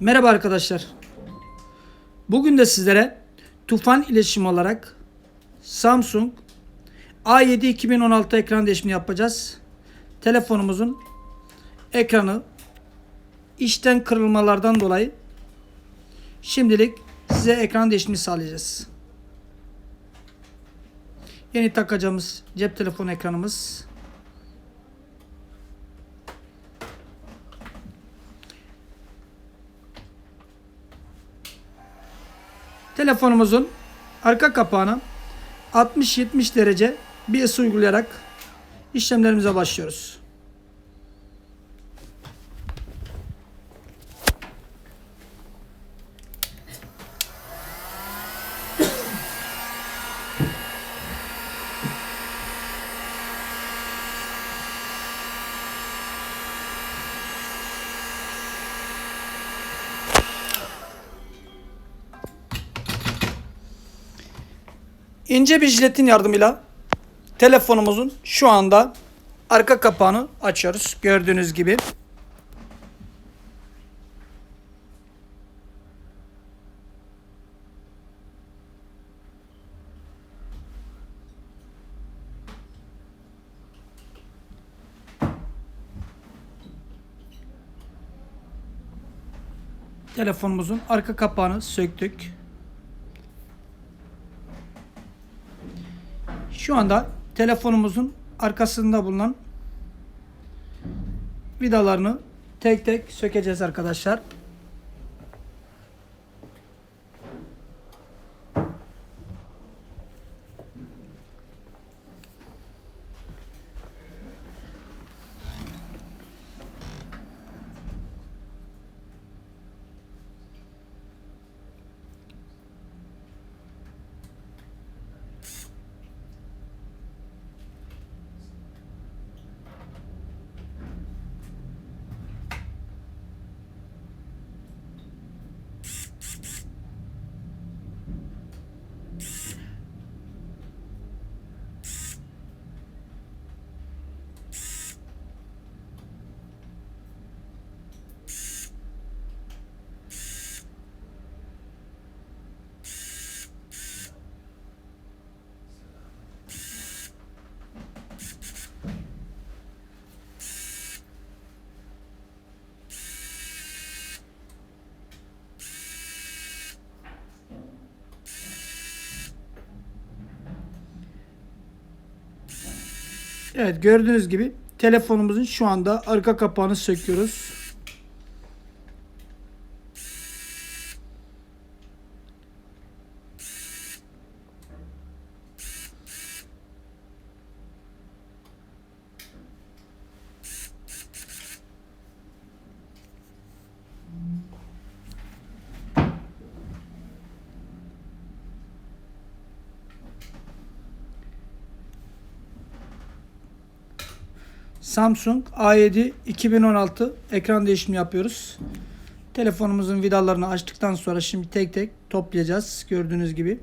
Merhaba arkadaşlar. Bugün de sizlere Tufan iletişim olarak Samsung A7 2016 ekran değişimini yapacağız. Telefonumuzun ekranı işten kırılmalardan dolayı şimdilik size ekran değişimini sağlayacağız. Yeni takacağımız cep telefonu ekranımız. Telefonumuzun arka kapağına 60-70 derece bir ısı uygulayarak işlemlerimize başlıyoruz. İnce bir jiletin yardımıyla telefonumuzun şu anda arka kapağını açıyoruz. Gördüğünüz gibi. Telefonumuzun arka kapağını söktük. Şu anda telefonumuzun arkasında bulunan vidalarını tek tek sökeceğiz arkadaşlar. Evet gördüğünüz gibi telefonumuzun şu anda arka kapağını söküyoruz. Samsung A7 2016 ekran değişimi yapıyoruz. Telefonumuzun vidalarını açtıktan sonra şimdi tek tek toplayacağız. Gördüğünüz gibi.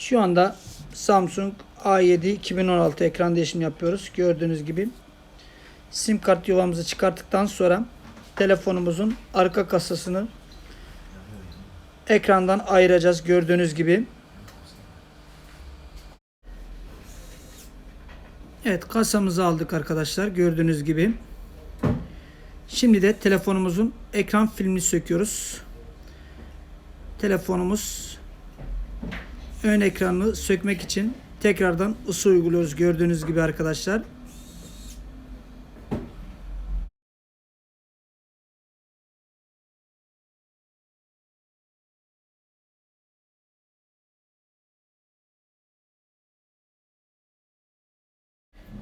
Şu anda Samsung A7 2016 ekran değişimi yapıyoruz. Gördüğünüz gibi sim kart yuvamızı çıkarttıktan sonra telefonumuzun arka kasasını ekrandan ayıracağız gördüğünüz gibi. Evet kasamızı aldık arkadaşlar gördüğünüz gibi. Şimdi de telefonumuzun ekran filmini söküyoruz. Telefonumuz ön ekranını sökmek için tekrardan ısı uyguluyoruz gördüğünüz gibi arkadaşlar.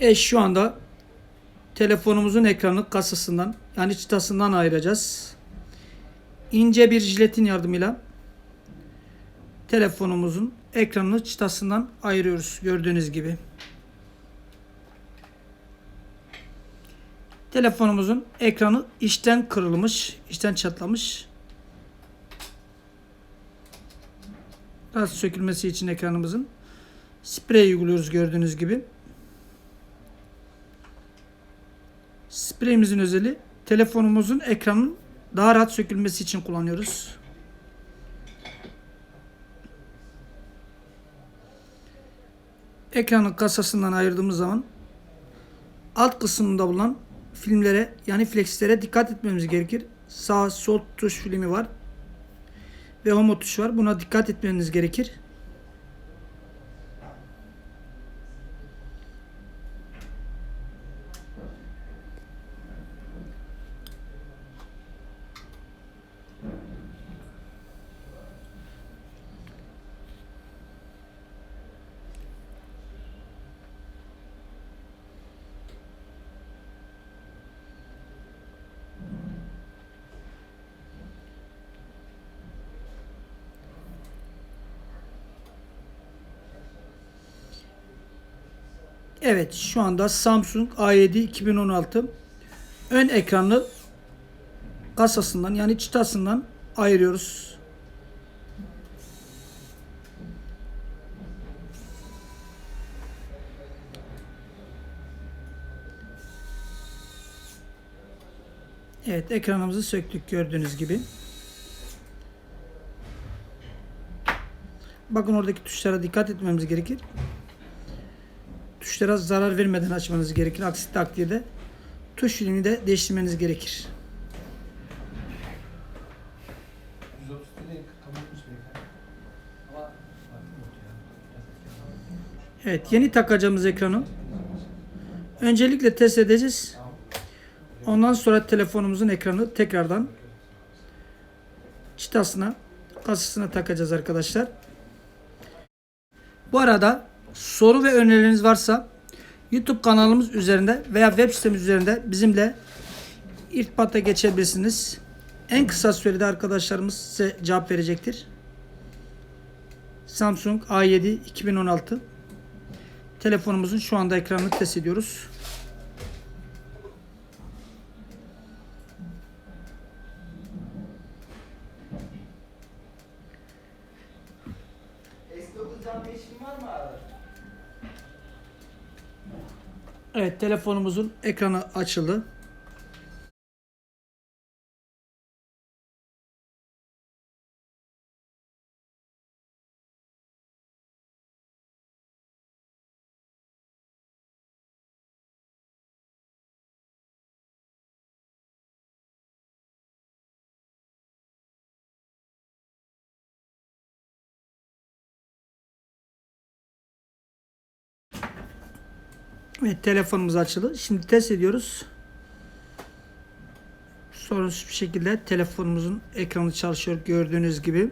E şu anda telefonumuzun ekranı kasasından yani çıtasından ayıracağız. İnce bir jiletin yardımıyla telefonumuzun ekranını çıtasından ayırıyoruz gördüğünüz gibi. Telefonumuzun ekranı içten kırılmış, içten çatlamış. Biraz sökülmesi için ekranımızın sprey uyguluyoruz gördüğünüz gibi. Spreyimizin özelliği telefonumuzun ekranın daha rahat sökülmesi için kullanıyoruz. Ekranın kasasından ayırdığımız zaman alt kısmında bulunan filmlere yani flexlere dikkat etmemiz gerekir. Sağ sol tuş filmi var ve home tuşu var. Buna dikkat etmeniz gerekir. Evet şu anda Samsung A7 2016 ön ekranlı kasasından yani çıtasından ayırıyoruz. Evet ekranımızı söktük gördüğünüz gibi. Bakın oradaki tuşlara dikkat etmemiz gerekir tuşlara zarar vermeden açmanız gerekir. Aksi takdirde tuş filmini de değiştirmeniz gerekir. 130 TL kapatmış beyefendi. Ama farklı oldu ya. Biraz Evet yeni takacağımız ekranı öncelikle test edeceğiz. Ondan sonra telefonumuzun ekranı tekrardan çıtasına kasasına takacağız arkadaşlar. Bu arada soru ve önerileriniz varsa YouTube kanalımız üzerinde veya web sitemiz üzerinde bizimle irtibata geçebilirsiniz. En kısa sürede arkadaşlarımız size cevap verecektir. Samsung A7 2016 telefonumuzun şu anda ekranını test ediyoruz. S9 cam değişimi var mı abi? Evet telefonumuzun ekranı açıldı. Evet telefonumuz açıldı. Şimdi test ediyoruz. Sorunsuz bir şekilde telefonumuzun ekranı çalışıyor gördüğünüz gibi.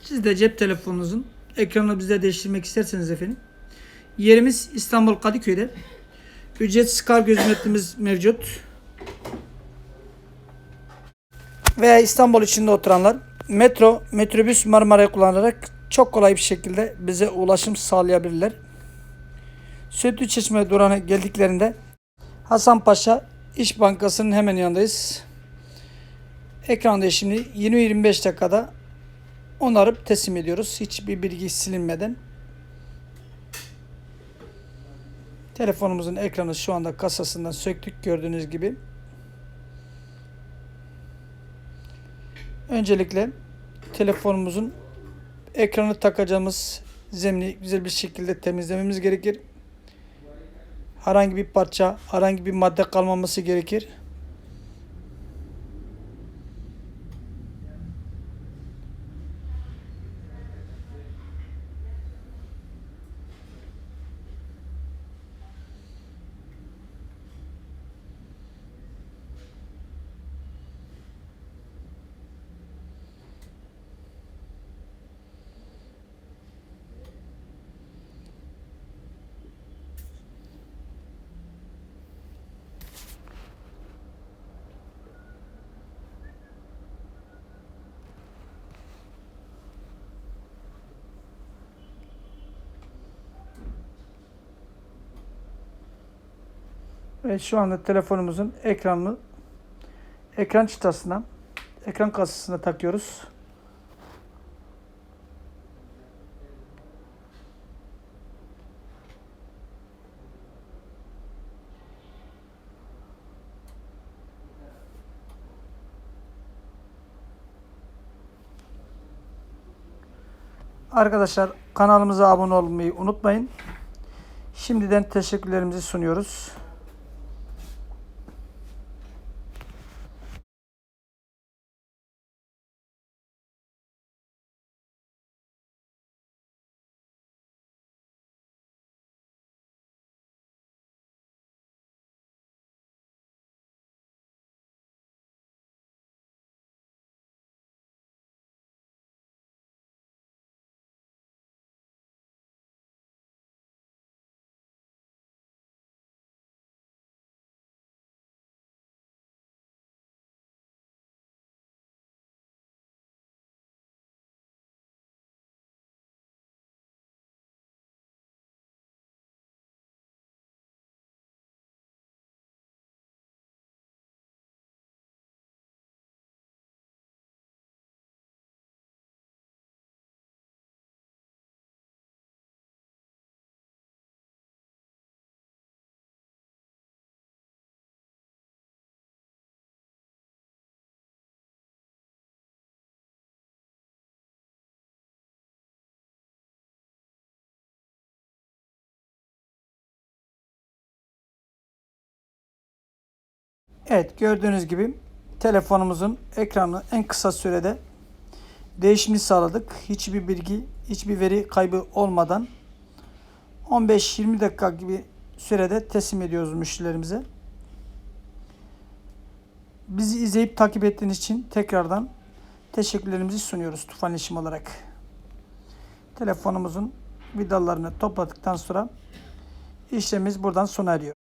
Siz de cep telefonunuzun ekranını bize değiştirmek isterseniz efendim. Yerimiz İstanbul Kadıköy'de. Ücretsiz kargo hizmetimiz mevcut. Veya İstanbul içinde oturanlar metro, metrobüs Marmara'yı kullanarak çok kolay bir şekilde bize ulaşım sağlayabilirler. Sütlü Çeşme durağına geldiklerinde Hasan Paşa İş Bankası'nın hemen yanındayız. Ekranda şimdi 20-25 dakikada onarıp teslim ediyoruz. Hiçbir bilgi silinmeden. Telefonumuzun ekranı şu anda kasasından söktük gördüğünüz gibi. Öncelikle telefonumuzun ekranı takacağımız zemini güzel bir şekilde temizlememiz gerekir. Herhangi bir parça, herhangi bir madde kalmaması gerekir. Ve şu anda telefonumuzun ekranını ekran çıtasına, ekran kasasına takıyoruz. Arkadaşlar kanalımıza abone olmayı unutmayın. Şimdiden teşekkürlerimizi sunuyoruz. Evet gördüğünüz gibi telefonumuzun ekranı en kısa sürede değişimini sağladık. Hiçbir bilgi, hiçbir veri kaybı olmadan 15-20 dakika gibi sürede teslim ediyoruz müşterilerimize. Bizi izleyip takip ettiğiniz için tekrardan teşekkürlerimizi sunuyoruz Tufan İşim olarak. Telefonumuzun vidalarını topladıktan sonra işlemimiz buradan sona eriyor.